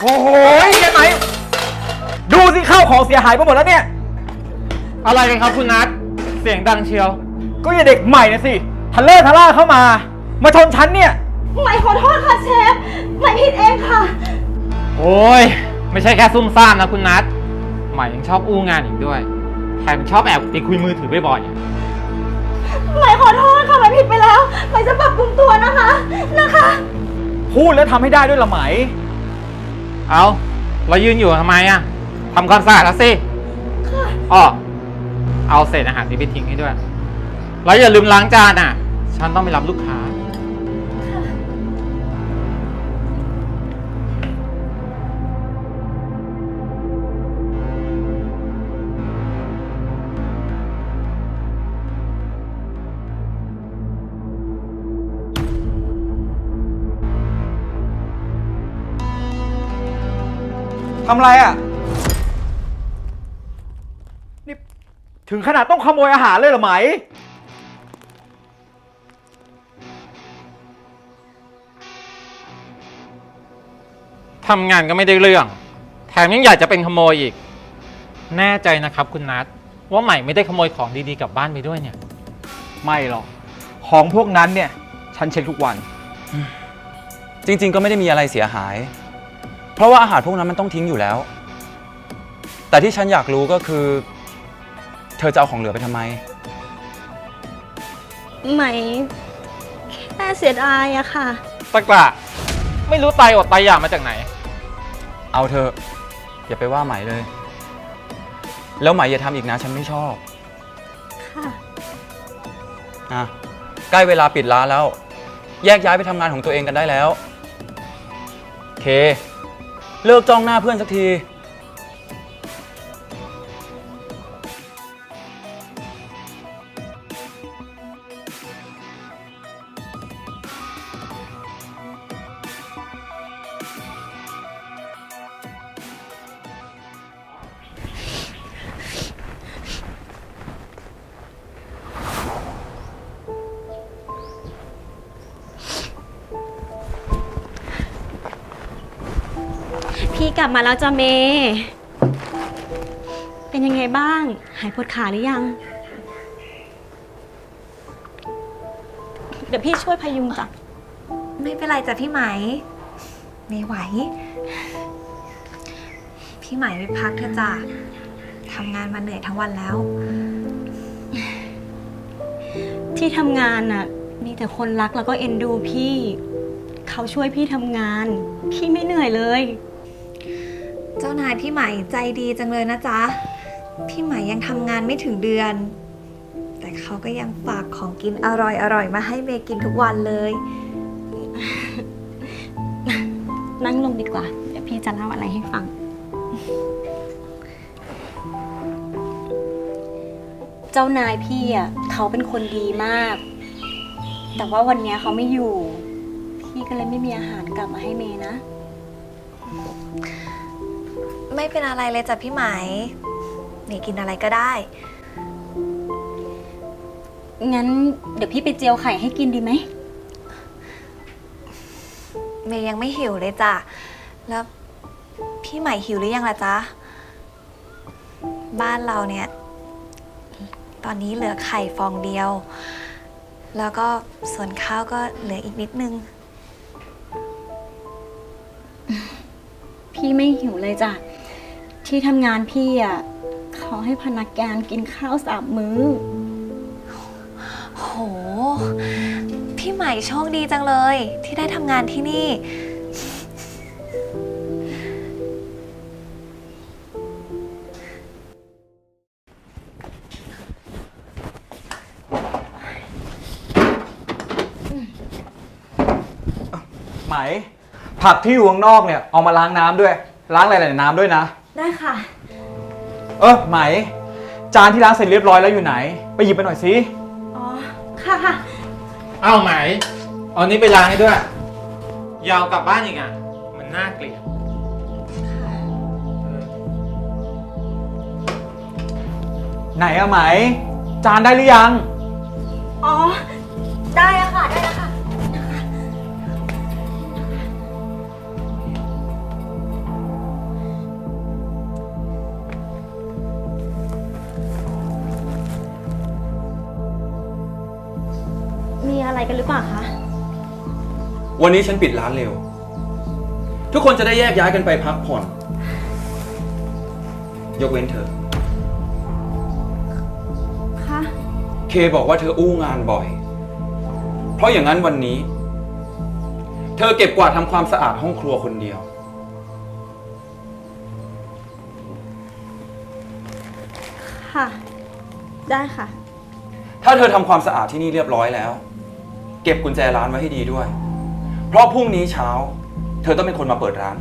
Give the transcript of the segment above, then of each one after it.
โอ้โหเห็นไหม ดูสิข้าวของเสียหายไปหมดแล้วเนี่ย อะไรกันครับคุณนัทเสียงดังเชียว ก็อย่าเด็กใหม่นะสิทะเลอร์ทะล่าเข้ามา มาชนฉันเนี่ยใหม่ขอโทษค่ะเชฟใหม่ผิดเองค่ะ โอ้ย ไม่ใช่แค่ซุ่มซ่ามนะคุณนัทใหม่ยังชอบอู้งานอีกด้วยแถมชอบแอบไปคุยมือถือบ่อยๆอะใหม่ขอโทษค่ะใหม่ผิดไปแล้วใหม่จะปรับปรุงตัวนะคะ นะคะ พูดแล้วทำให้ได้ด้วยละไหม เอาเรายืนอยู่ทำไมอะทำความสะอาดแล้วสิอ้อเอาเศษอาหารนี้ไปทิ้งให้ด้วย แล้วอย่าลืมล้างจานอะ ฉันต้องไปรับลูกค้า ทำไรอะ นี่ถึงขนาดต้องขโมยอาหารเลยเหรอไหม ทำงานก็ไม่ได้เรื่อง แถมยังอยากจะเป็นขโมยอีก แน่ใจนะครับคุณนัทว่าใหม่ไม่ได้ขโมยของดีๆกลับบ้านไปด้วยเนี่ย ไม่หรอก ของพวกนั้นเนี่ย ฉันเช็คทุกวัน จริงๆ ก็ไม่ได้มีอะไรเสียหายเพ ราะว่าอาหารพวกนั้นมันต้องทิ้งอยู่แล้ว แต่ที่ฉันอยากรู้ก็คือ เธอจะเอาของเหลือไปทำไมใหม่แค่เสียดายอะค่ะ ตะกละไม่รู้ตายอดตายอยากมาจากไหน เอาเธอะอย่าไปว่าไหมเลย แล้วไหมอย่าทำอีกนะฉันไม่ชอบค่ะอะใกล้เวลาปิดร้านแล้ว แยกย้ายไปทำงานของตัวเองกันได้แล้ว เค เลิกจ้องหน้าเพื่อนสักที พี่กลับมาแล้วจ้ะเม เป็นยังไงบ้าง หายปวดขาหรือยัง เดี๋ยวพี่ช่วยพยุงจ้ะ ไม่เป็นไรจ้ะพี่ไหม ไม่ไหว พี่ไหมไปพักเถอะจ้ะทำงานมาเหนื่อยทั้งวันแล้ว ที่ทำงานน่ะ มีแต่คนรักแล้วก็เอ็นดูพี่ เขาช่วยพี่ทำงาน พี่ไม่เหนื่อยเลย เจ้านายพี่ไหมใจดีจังเลยนะจ๊ะ พี่ไหมยังทำงานไม่ถึงเดือน แต่เขาก็ยังฝากของกินอร่อยๆมาให้เมย์กินทุกวันเลย นั่งลงดีกว่า เดี๋ยวพี่จะเล่าอะไรให้ฟัง เจ้านายพี่อะเขาเป็นคนดีมาก แต่ว่าวันเนี้ยเขาไม่อยู่ พี่ก็เลยไม่มีอาหารกลับมาให้เมย์นะ ไม่เป็นอะไรเลยจ้ะพี่ไหมเมย์กินอะไรก็ได้ งั้นเดี๋ยวพี่ไปเจียวไข่ให้กินดีไหม เมย์ยังไม่หิวเลยจ้ะ แล้วพี่ใหม่หิวหรือยังล่ะจ๊ะ บ้านเราเนี่ย ตอนนี้เหลือไข่ฟองเดียว แล้วก็ส่วนข้าวก็เหลืออีกนิดนึง พี่ไม่หิวเลยจ้ะ ที่ทำงานพี่อะเขาให้พนักงานกินข้าวสามมื้อ โห พี่ใหม่โชคดีจังเลย ที่ได้ทำงานที่นี่ ไหม ผักที่อยู่ข้างนอกเนี่ยเอามาล้างน้ำด้วย ล้างหลายๆน้ำด้วยนะ ได้ค่ะ เออไหม จานที่ล้างเสร็จเรียบร้อยแล้วอยู่ไหน ไปหยิบไปหน่อยสิอ๋อ ค่ะค่ะ เอาไหม เอานี้ไปล้างให้ด้วย ยาวกลับบ้านอีกอะ มันน่าเกลียดไหนอะไหม จานได้หรือยัง อ๋อ ได้แล้วค่ะ ได้แล้วค่ะ กันหรือเปล่าคะ วันนี้ฉันปิดร้านเร็ว ทุกคนจะได้แยกย้ายกันไปพักผ่อน ยกเว้นเธอ คะ เคบอกว่าเธออู้งานบ่อย เพราะอย่างนั้นวันนี้ เธอเก็บกวาดทำความสะอาดห้องครัวคนเดียว ค่ะ ได้ค่ะ ถ้าเธอทำความสะอาดที่นี่เรียบร้อยแล้ว เก็บกุญแจร้านไว้ให้ดีด้วย เพราะพรุ่งนี้เช้า เธอต้องเป็นคนมาเปิดร้าน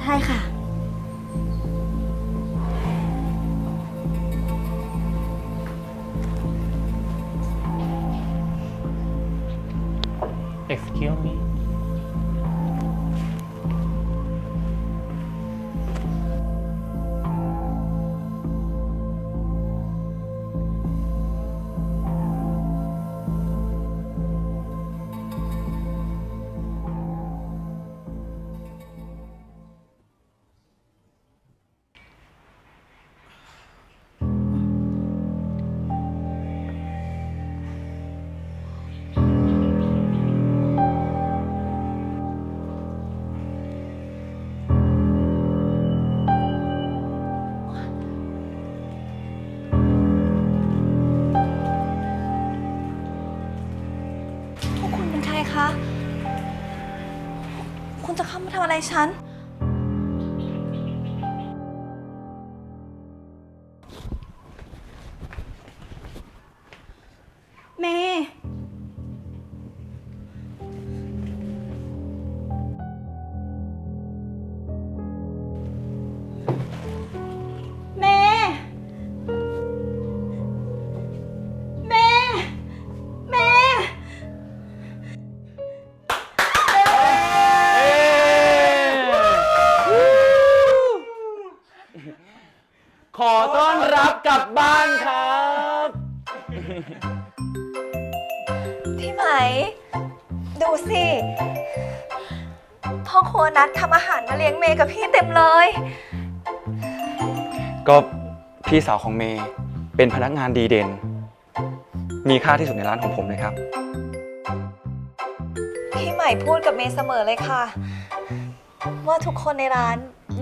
ได้ค่ะำอะไรฉัน เมย ขอต้อนรับกลับบ้านครับ พี่ไหม ดูสิพ่อครัวนัดทำอาหารมาเลี้ยงเมย์กับพี่เต็มเลย ก็พี่สาวของเมย์เป็นพนักงานดีเด่น มีค่าที่สุดในร้านของผมเลยครับ พี่ใหม่พูดกับเมย์เสมอเลยค่ะ ว่าทุกคนในร้าน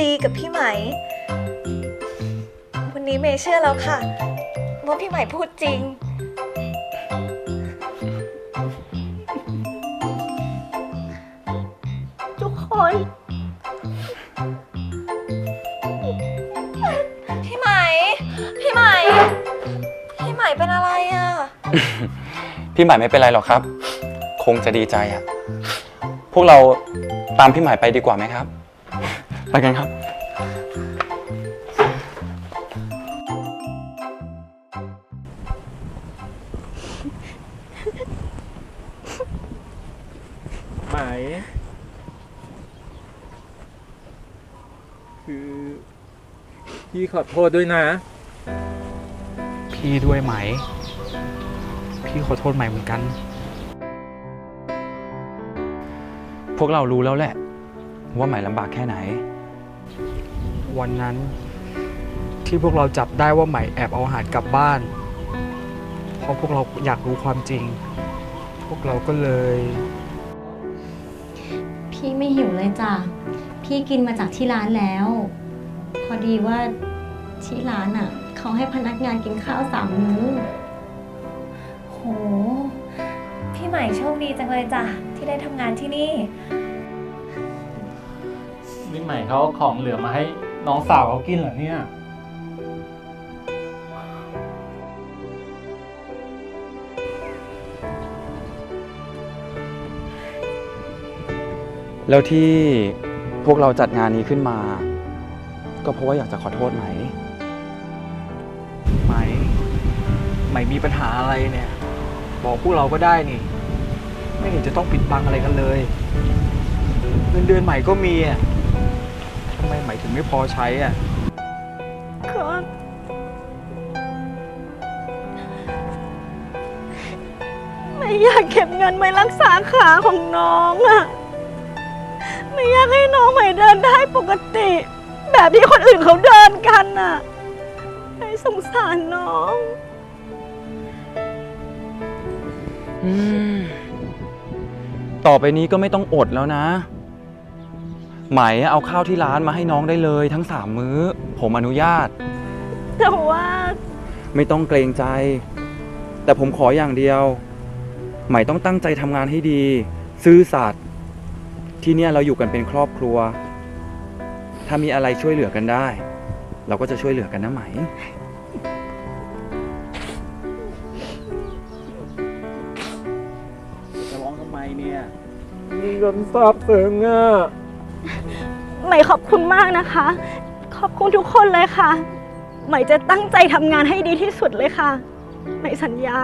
ดีกับพี่ไหมวั นนี้เมย์เชื่อแล้วค่ะว่าพี่ใหม่พูดจริง ทุกคน พี่ไหมพี่ไหมพี่ไหมเป็นอะไรอะ พี่ใหม่ไม่เป็นไรหรอกครับ คงจะดีใจอะพวกเราตามพี่ใหม่ไปดีกว่าไหมครับ ไปกันครับ คือพี่ขอโทษด้วยนะ พี่ด้วยไหม พี่ขอโทษใหม่เหมือนกัน พวกเรารู้แล้วแหละ ว่าใหม่ลำบากแค่ไหน วันนั้นที่พวกเราจับได้ว่าใหม่แอบเอาอาหารกลับบ้าน เพราะพวกเราอยากรู้ความจริง พวกเราก็เลย พี่ไม่หิวเลยจ้ะ พี่กินมาจากที่ร้านแล้ว พอดีว่าที่ร้านอะเขาให้พนักงานกินข้าวสามมื้อ โห พี่ใหม่โชคดีจังเลยจ้ะ ที่ได้ทำงานที่นี่ นี่ใหม่เขาเอาของเหลือมาให้น้องสาวเขากินเหรอเนี่ย แล้วที่พวกเราจัดงานนี้ขึ้นมา ก็เพราะว่าอยากจะขอโทษไหม ไหมไหมมีปัญหาอะไรเนี่ย บอกพวกเราก็ได้นี่ ไม่เห็นจะต้องปิดบังอะไรกันเลย เงินเดือนใหม่ก็มีอะทำไมใหม่ถึงไม่พอใช้อะ ก็ไม่อยากเก็บเงินไว้รักษาขาของน้องอะ ไม่อยากให้น้องใหม่เดินได้ปกติ แบบที่คนอื่นเขาเดินกันอะให้สงสารน้อง อืมต่อไปนี้ก็ไม่ต้องอดแล้วนะ ไหมเอาข้าวที่ร้านมาให้น้องได้เลยทั้งสามมื้อ ผมอนุญาต แต่ว่าไม่ต้องเกรงใจ แต่ผมขออย่างเดียว ไหมต้องตั้งใจทำงานให้ดี ซื่อสัตย์ ที่เนี่ยเราอยู่กันเป็นครอบครัว ถ้ามีอะไรช่วยเหลือกันได้ เราก็จะช่วยเหลือกันนะไหม จะร้องทำไมเนี่ยมีเงินซาบซึ้งอะใหม่ขอบคุณมากนะคะ ขอบคุณทุกคนเลยค่ะ ใหม่จะตั้งใจทำงานให้ดีที่สุดเลยค่ะ ใหม่สัญญา